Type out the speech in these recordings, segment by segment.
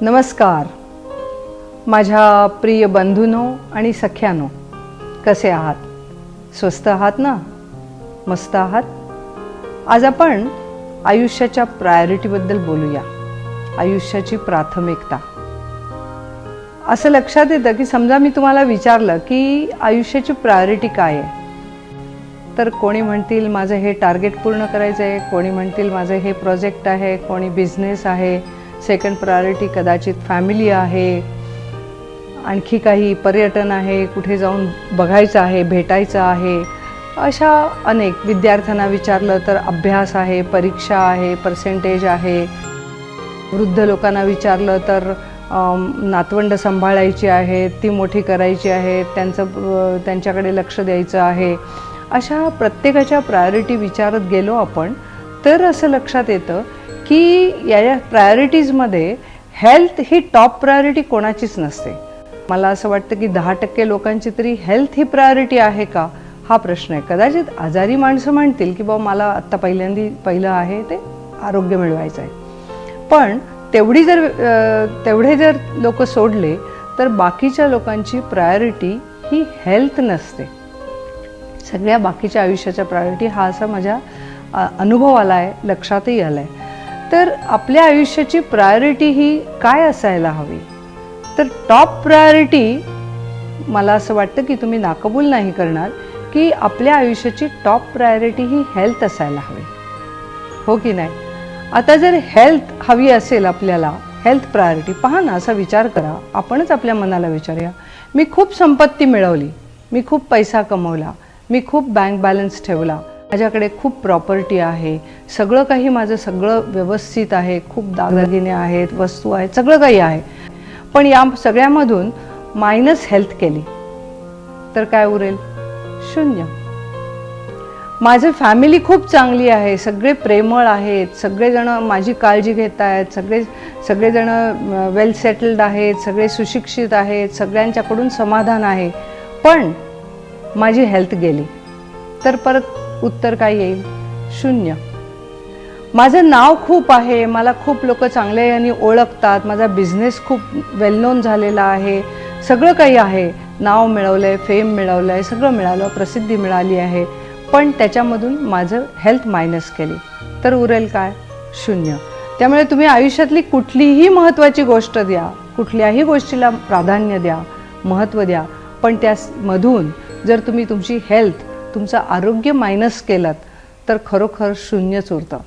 नमस्कार. माझ्या प्रिय बंधूनो आणि सख्यानो कसे आहात? स्वस्त आहात ना? मस्त आहात? आज आपण आयुष्याच्या प्रायोरिटीबद्दल बोलूया. आयुष्याची प्राथमिकता. असं लक्षात येतं की समजा मी तुम्हाला विचारलं की आयुष्याची प्रायोरिटी काय आहे? तर कोणी म्हणतील माझं हे टार्गेट पूर्ण करायचं आहे कोणी म्हणतील माझं हे प्रोजेक्ट आहे कोणी बिझनेस आहे सेकंड प्रायोरिटी कदाचित फॅमिली आहे. आणखी काही पर्यटन आहे कुठे जाऊन बघायचं आहे भेटायचं आहे. अशा अनेक विद्यार्थ्यांना विचारलं तर अभ्यास आहे परीक्षा आहे पर्सेंटेज आहे. वृद्ध लोकांना विचारलं तर नातवंड सांभाळायची आहेत ती मोठी करायची आहेत त्यांचं त्यांच्याकडे लक्ष द्यायचं आहे. अशा प्रत्येकाच्या प्रायोरिटी विचारत गेलो आपण तर असं लक्षात येतं की या प्रायोरिटीजमध्ये हेल्थ ही टॉप प्रायोरिटी कोणाचीच नसते. मला असं वाटतं की दहा टक्के लोकांची तरी हेल्थ ही प्रायोरिटी आहे का? हा प्रश्न आहे. कदाचित आजारी माणसं म्हणतील की बाबा मला आत्ता पहिल्यांदी पहिलं आहे ते आरोग्य मिळवायचं आहे. पण तेवढी जर तेवढे जर लोक सोडले तर बाकीच्या लोकांची प्रायोरिटी ही हेल्थ नसते. सगळ्या बाकीच्या आयुष्याच्या प्रायोरिटी हा असा माझ्या अनुभव आला आहे लक्षातही आला आहे तर आपल्या आयुष्याची प्रायोरिटी ही काय असायला हवी? तर टॉप प्रायोरिटी मला असं वाटतं की तुम्ही नाकबूल नाही करणार की आपल्या आयुष्याची टॉप प्रायोरिटी ही हेल्थ असायला हवी. हो की नाही? आता जर हेल्थ हवी असेल आपल्याला हेल्थ प्रायोरिटी पहा ना असा विचार करा. आपणच आपल्या मनाला विचारूया. मी खूप संपत्ती मिळवली. मी खूप पैसा कमवला. मी खूप बँक बॅलन्स ठेवला. माझ्याकडे खूप प्रॉपर्टी आहे. सगळं काही माझं सगळं व्यवस्थित आहे. खूप दागदागिने आहेत वस्तू आहेत सगळं काही आहे. पण या सगळ्यामधून मायनस हेल्थ केली. तर काय उरेल? शून्य. माझं फॅमिली खूप चांगली आहे. सगळे प्रेमळ आहेत. सगळेजण माझी काळजी घेत आहेत सगळे सगळेजण वेल सेटल्ड आहेत. सगळे सुशिक्षित आहेत. सगळ्यांच्याकडून समाधान आहे. पण माझी हेल्थ गेली. तर परत उत्तर काय येईल? शून्य. माझं नाव खूप आहे मला खूप लोक चांगले यांनी ओळखतात माझा बिझनेस खूप वेल नोन झालेला आहे सगळं काही आहे. नाव मिळवलं आहे फेम मिळवलं आहे सगळं मिळालं प्रसिद्धी मिळाली आहे पण त्याच्यामधून माझं हेल्थ मायनस केली. तर उरेल काय? शून्य. त्यामुळे तुम्ही आयुष्यातली कुठलीही महत्त्वाची गोष्ट द्या कुठल्याही गोष्टीला प्राधान्य द्या महत्त्व द्या पण त्यामधून जर तुम्ही तुमची हेल्थ तुमचं आरोग्य मायनस केलं तर खरोखर शून्यच उरतं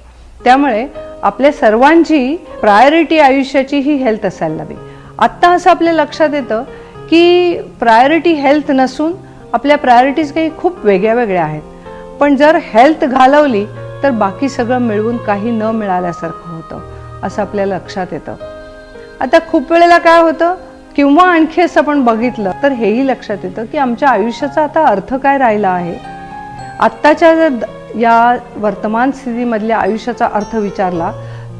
त्यामुळे आपल्या सर्वांची प्रायोरिटी आयुष्याची ही हेल्थ असायला हवी. आत्ता असं आपल्या लक्षात येतं की प्रायोरिटी हेल्थ नसून आपल्या प्रायोरिटीज काही खूप वेगळ्या वेगळ्या आहेत. पण जर हेल्थ घालवली तर बाकी सगळं मिळवून काही न मिळाल्यासारखं होतं असं आपल्याला लक्षात येतं. आता खूप वेळेला काय होतं किंवा आणखी असं आपण बघितलं तर हेही लक्षात येतं की आमच्या आयुष्याचा आता अर्थ काय राहिला आहे? आत्ताच्या जर या वर्तमान स्थितीमधल्या आयुष्याचा अर्थ विचारला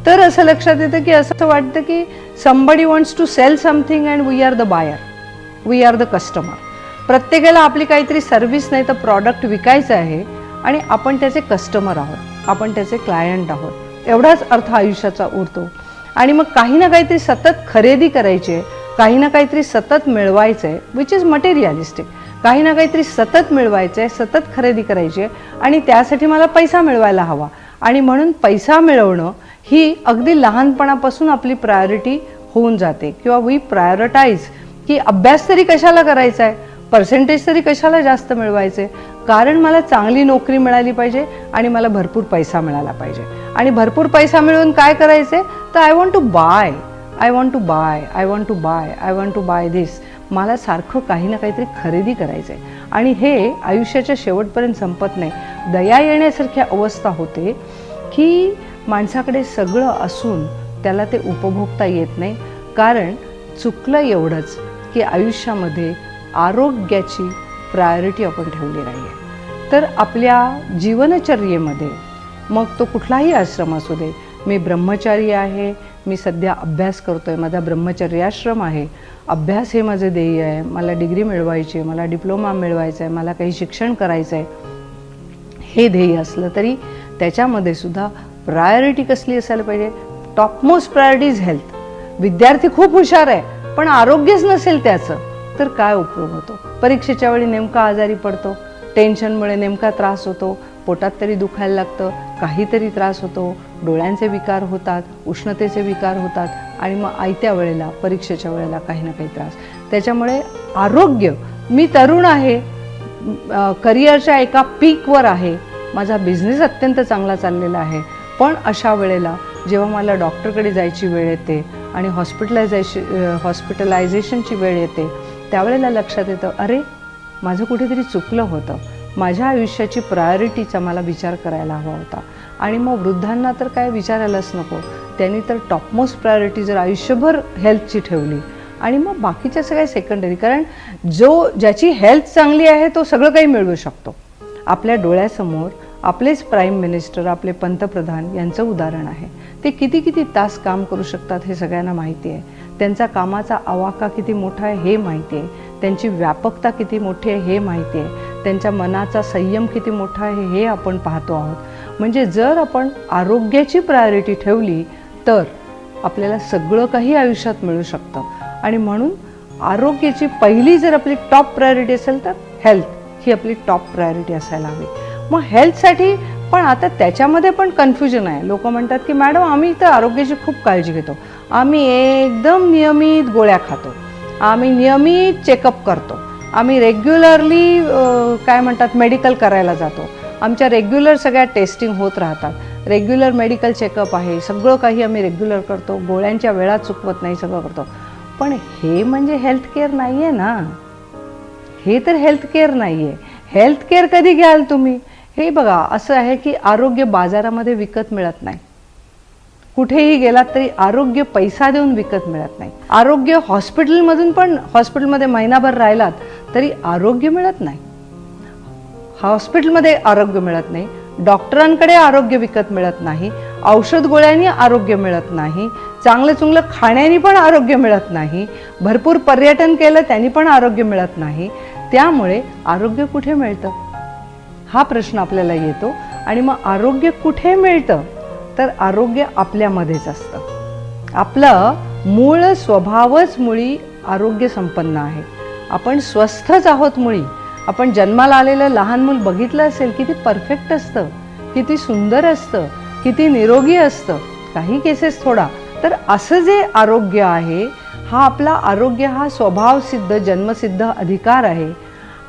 तर असं लक्षात येतं की असं वाटतं की somebody wants to sell something and we are the buyer we are the customer प्रत्येकाला आपली काहीतरी सर्व्हिस नाही तर प्रॉडक्ट विकायचं आहे आणि आपण त्याचे कस्टमर आहोत आपण त्याचे क्लायंट आहोत. एवढाच अर्थ आयुष्याचा उरतो. आणि मग काही ना काहीतरी सतत खरेदी करायची आहे काही ना काहीतरी सतत मिळवायचं आहे विच इज मटेरियलिस्टिक काही ना काहीतरी सतत मिळवायचं आहे सतत खरेदी करायची आहे आणि त्यासाठी मला पैसा मिळवायला हवा. आणि म्हणून पैसा मिळवणं ही अगदी लहानपणापासून आपली प्रायोरिटी होऊन जाते किंवा वी प्रायोरिटाईज की अभ्यास तरी कशाला करायचा आहे पर्सेंटेज तरी कशाला जास्त मिळवायचे कारण मला चांगली नोकरी मिळाली पाहिजे आणि मला भरपूर पैसा मिळाला पाहिजे. आणि भरपूर पैसा मिळवून काय करायचे तर I want to buy I want to buy I want to buy I want to buy this मला सारखं काही ना काहीतरी खरेदी करायचं आहे आणि हे आयुष्याच्या शेवटपर्यंत संपत नाही. दया येण्यासारखी अवस्था होते की माणसाकडे सगळं असून त्याला ते उपभोगता येत नाही. कारण चुकलं एवढंच की आयुष्यामध्ये आरोग्याची प्रायोरिटी आपण ठेवली नाही आहे तर आपल्या जीवनचर्येमध्ये मग तो कुठलाही आश्रम असू दे मी ब्रह्मचारी आहे मी सध्या अभ्यास करतो आहे माझा ब्रह्मचर्याश्रम आहे. अभ्यास हे माझं ध्येय आहे. मला डिग्री मिळवायची आहे मला डिप्लोमा मिळवायचा आहे मला काही शिक्षण करायचं आहे. हे ध्येय असलं तरी त्याच्यामध्ये सुद्धा प्रायोरिटी कसली असायला पाहिजे? टॉपमोस्ट प्रायोरिटी इज हेल्थ विद्यार्थी खूप हुशार आहे पण आरोग्यच नसेल त्याचं तर काय उपयोग होतो? परीक्षेच्या वेळी नेमका आजारी पडतो टेन्शनमुळे नेमका त्रास होतो पोटात तरी दुखायला लागतं काहीतरी त्रास होतो डोळ्यांचे विकार होतात उष्णतेचे विकार होतात आणि मग आयत्या वेळेला परीक्षेच्या वेळेला काही ना काही त्रास. त्याच्यामुळे आरोग्य मी तरुण आहे करिअरच्या एका पीकवर आहे माझा बिझनेस अत्यंत चांगला चाललेला आहे पण अशा वेळेला जेव्हा मला डॉक्टरकडे जायची वेळ येते आणि हॉस्पिटलायझेशन हॉस्पिटलायझेशनची वेळ येते त्यावेळेला लक्षात येतं अरे माझं कुठेतरी चुकलं होतं. माझ्या आयुष्याची प्रायोरिटीचा मला विचार करायला हवा होता. आणि मग वृद्धांना तर काय विचारायलाच नको. त्यांनी तर टॉपमोस्ट प्रायोरिटी जर आयुष्यभर हेल्थची ठेवली. आणि मग बाकीच्या सगळ्या सेकंडरी कारण जो ज्याची हेल्थ चांगली आहे तो सगळं काही मिळवू शकतो. आपल्या डोळ्यासमोर आपलेच प्राईम मिनिस्टर आपले पंतप्रधान यांचं उदाहरण आहे. ते किती किती तास काम करू शकतात हे सगळ्यांना माहिती आहे. त्यांचा कामाचा आवाका किती मोठा आहे हे माहिती आहे. त्यांची व्यापकता किती मोठी आहे हे माहिती आहे. त्यांच्या मनाचा संयम किती मोठा आहे हे आपण पाहतो आहोत. म्हणजे जर आपण आरोग्याची प्रायोरिटी ठेवली तर आपल्याला सगळं काही आयुष्यात मिळू शकतं. आणि म्हणून आरोग्याची पहिली जर आपली टॉप प्रायोरिटी असेल तर हेल्थ ही आपली टॉप प्रायोरिटी असायला हवी. मग हेल्थसाठी पण आता त्याच्यामध्ये पण कन्फ्युजन आहे. लोक म्हणतात की मॅडम आम्ही तर आरोग्याची खूप काळजी घेतो. आम्ही एकदम नियमित गोळ्या खातो. आम्ही नियमित चेकअप करतो. आम्ही रेग्युलरली काय म्हणतात मेडिकल करायला जातो. आमच्या रेग्युलर सगळ्या टेस्टिंग होत राहतात. रेग्युलर मेडिकल चेकअप आहे. सगळं काही आम्ही रेग्युलर करतो. गोळ्यांच्या वेळा चुकवत नाही सगळं करतो. पण हे म्हणजे हेल्थ केअर नाही आहे ना. हे तर हेल्थ केअर नाही आहे हेल्थ केअर कधी घ्याल तुम्ही? हे बघा असं आहे की आरोग्य बाजारामध्ये विकत मिळत नाही. कुठेही गेलात तरी आरोग्य पैसा देऊन विकत मिळत नाही. आरोग्य हॉस्पिटलमधून पण हॉस्पिटलमध्ये महिनाभर राहिलात तरी आरोग्य मिळत नाही. हॉस्पिटलमध्ये आरोग्य मिळत नाही डॉक्टरांकडे आरोग्य विकत मिळत नाही औषध गोळ्यांनी आरोग्य मिळत नाही चांगलं चुंगलं खाण्याने पण आरोग्य मिळत नाही भरपूर पर्यटन केलं त्यांनी पण आरोग्य मिळत नाही. त्यामुळे आरोग्य कुठे मिळतं? हा प्रश्न आपल्याला येतो आणि मग आरोग्य कुठे मिळतं? तर आरोग्य आपल्यामध्येच असतं. आपलं मूळ स्वभावच मुळी आरोग्य संपन्न आहे. आपण स्वस्थच आहोत मुळी. आपण जन्माला आलेलं लहान मूल बघितलं असेल किती परफेक्ट असतं किती सुंदर असतं किती निरोगी असतं. काही केसेस थोडा. तर असं जे आरोग्य आहे हा आपला आरोग्य हा स्वभावसिद्ध जन्मसिद्ध अधिकार आहे.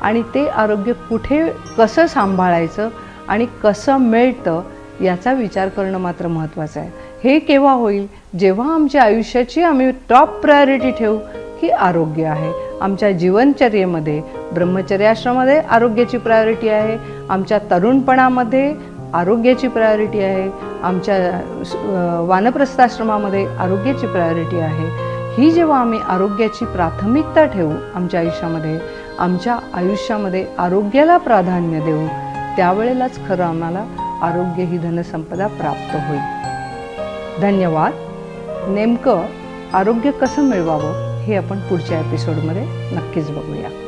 आणि ते आरोग्य कुठे कसं सांभाळायचं आणि कसं मिळतं याचा विचार करणं मात्र महत्त्वाचं आहे. हे केव्हा होईल? जेव्हा आमच्या आयुष्याची आम्ही टॉप प्रायोरिटी ठेवू की आरोग्य आहे. आमच्या जीवनचर्येमध्ये ब्रह्मचर्याश्रमामध्ये आरोग्याची प्रायोरिटी आहे. आमच्या तरुणपणामध्ये आरोग्याची प्रायोरिटी आहे. आमच्या वानप्रस्थाश्रमामध्ये आरोग्याची प्रायोरिटी आहे. ही जेव्हा आम्ही आरोग्याची प्राथमिकता ठेवू आमच्या आयुष्यामध्ये आमच्या आयुष्यामध्ये आरोग्याला प्राधान्य देऊ त्यावेळेलाच खरं आम्हाला आरोग्य ही धनसंपदा प्राप्त होईल. धन्यवाद. नेमकं आरोग्य कसं मिळवावं? हे आपण पुढच्या एपिसोडमध्ये नक्कीच बघूया.